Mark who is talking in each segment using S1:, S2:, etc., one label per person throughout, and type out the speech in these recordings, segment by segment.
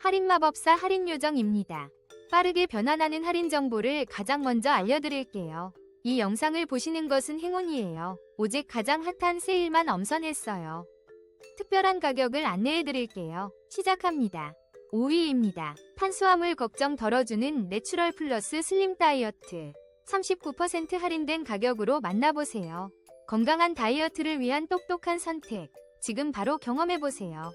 S1: 할인마법사 할인요정입니다. 빠르게 변환하는 할인 정보를 가장 먼저 알려드릴게요. 이 영상을 보시는 것은 행운이에요. 오직 가장 핫한 세일만 엄선했어요. 특별한 가격을 안내해드릴게요. 시작합니다. 5위입니다. 탄수화물 걱정 덜어주는 내추럴 플러스 슬림 다이어트. 39% 할인된 가격으로 만나보세요. 건강한 다이어트를 위한 똑똑한 선택. 지금 바로 경험해보세요.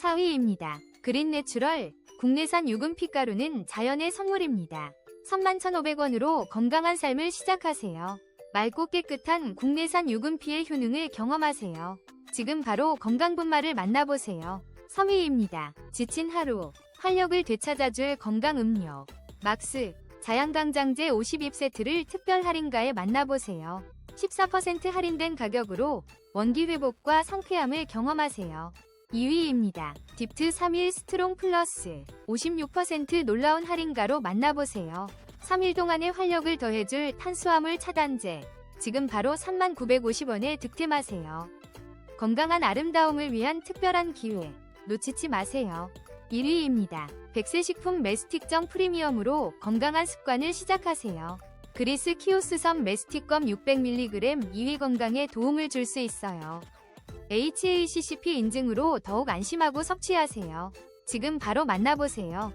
S1: 4위입니다. 그린 내추럴. 국내산 유금 핏가루는 자연의 선물입니다. 31,500원으로 건강한 삶을 시작하세요. 맑고 깨끗한 국내산 유금피의 효능을 경험하세요. 지금 바로 건강분말을 만나보세요. 3위입니다. 지친 하루, 활력을 되찾아줄 건강음료. 막스, 자양강장제 50입세트를 특별 할인가에 만나보세요. 14% 할인된 가격으로 원기 회복과 상쾌함을 경험하세요. 2위입니다. 딥트 3일 스트롱 플러스 56% 놀라운 할인가로 만나보세요. 3일 동안의 활력을 더해줄 탄수화물 차단제. 지금 바로 3950원에 득템하세요. 건강한 아름다움을 위한 특별한 기회. 놓치지 마세요. 1위입니다. 백세 식품 메스틱정 프리미엄으로 건강한 습관을 시작하세요. 그리스 키오스섬 메스틱검 600mg 2위 건강에 도움을 줄 수 있어요. HACCP 인증으로 더욱 안심하고 섭취하세요. 지금 바로 만나보세요.